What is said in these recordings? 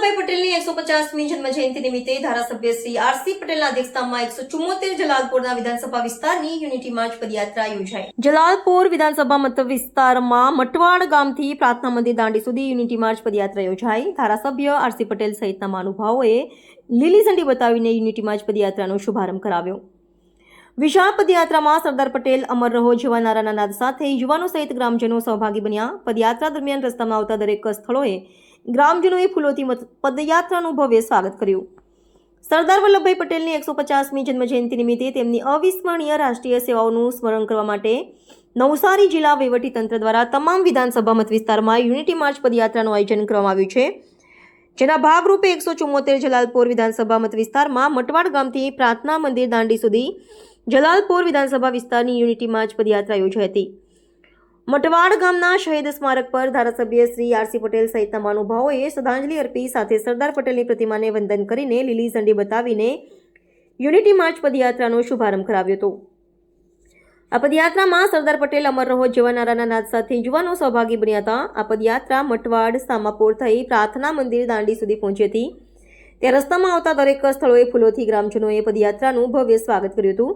પચાસમી જન્મજયંતિ નિમિત્તે ધારાસભ્ય શ્રી આરસી પટેલના અધ્યક્ષતામાં એકસો ચુમ્મોતેર જલાલપુરના વિધાનસભા વિસ્તારની યુનિટી માર્ચ પદયાત્રા યોજાઈ. જલાલપુર વિધાનસભા મત વિસ્તારમાં મટવાડ ગામથી પ્રાર્થના મંદિર દાંડી સુધી યુનિટી માર્ચ પદયાત્રા યોજાઈ. ધારાસભ્ય આરસી પટેલ સહિતના મહાનુભાવોએ લીલી ઝંડી બતાવીને યુનિટી માર્ચ પદયાત્રાનો શુભારંભ કરાવ્યો. વિશાળ પદયાત્રામાં સરદાર પટેલ, અમર રહો જેવા નારાના નાદ સાથે યુવાનો સહિત ગ્રામજનો સહભાગી બન્યા. પદયાત્રા દરમિયાન રસ્તામાં આવતા દરેક સ્થળોએ ગ્રામજનોએ ફૂલોથી પદયાત્રાનું ભવ્ય સ્વાગત કર્યું. સરદાર વલ્લભભાઈ પટેલની એકસો પચાસમી જન્મજયંતિ નિમિત્તે તેમની અવિસ્મરણીય રાષ્ટ્રીય સેવાઓનું સ્મરણ કરવા માટે નવસારી જિલ્લા વહીવટીતંત્ર દ્વારા તમામ વિધાનસભા મત વિસ્તારમાં યુનિટી માર્ચ પદયાત્રાનું આયોજન કરવામાં આવ્યું છે. જેના ભાગરૂપે એકસો ચુમ્મોતેર જલાલપોર વિધાનસભા મત વિસ્તારમાં મટવાડ ગામથી પ્રાર્થના મંદિર દાંડી સુધી જલાલપોર વિધાનસભા વિસ્તારની યુનિટી માર્ચ પદયાત્રા યોજાઈ હતી. મટવાડ ગામના શહીદ સ્મારક પર ધારાસભ્ય શ્રી આરસી પટેલ સહિતના મહાનુભાવોએ શ્રદ્ધાંજલિ અર્પી સાથે સરદાર પટેલની પ્રતિમાને વંદન કરીને લીલી ઝંડી બતાવીને યુનિટી માર્ચ પદયાત્રાનો શુભારંભ કરાવ્યો હતો. આ પદયાત્રામાં સરદાર પટેલ અમર રહો, જેવા નારાના નાદ સાથે યુવાનો સહભાગી બન્યા હતા. આ પદયાત્રા મટવાડ, સામાપોર થઈ પ્રાર્થના મંદિર દાંડી સુધી પહોંચી હતી. ત્યાં રસ્તામાં આવતા દરેક સ્થળોએ ફૂલોથી ગ્રામજનોએ પદયાત્રાનું ભવ્ય સ્વાગત કર્યું હતું.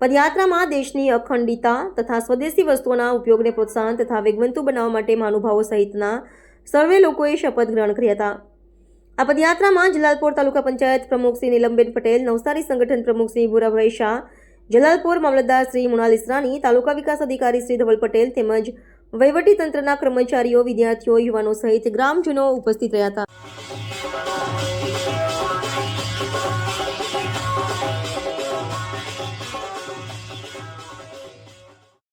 પદયાત્રામાં દેશની અખંડિતા તથા સ્વદેશી વસ્તુઓના ઉપયોગને પ્રોત્સાહન તથા વેગવંતુ બનાવવા માટે મહાનુભાવો સહિતના સર્વે લોકોએ શપથ ગ્રહણ કર્યા હતા. આ પદયાત્રામાં જલાલપોર તાલુકા પંચાયત પ્રમુખ શ્રી નીલમબેન પટેલ, નવસારી સંગઠન પ્રમુખ શ્રી ભૂરાભાઈ શાહ, જલાલપોર મામલતદાર શ્રી મૃણાલ ઇસરાની તાલુકા વિકાસ અધિકારી શ્રી ધવલ પટેલ તેમજ વહીવટી તંત્રના કર્મચારીઓ, વિદ્યાર્થીઓ, યુવાનો સહિત ગ્રામજનો ઉપસ્થિત રહ્યા હતા.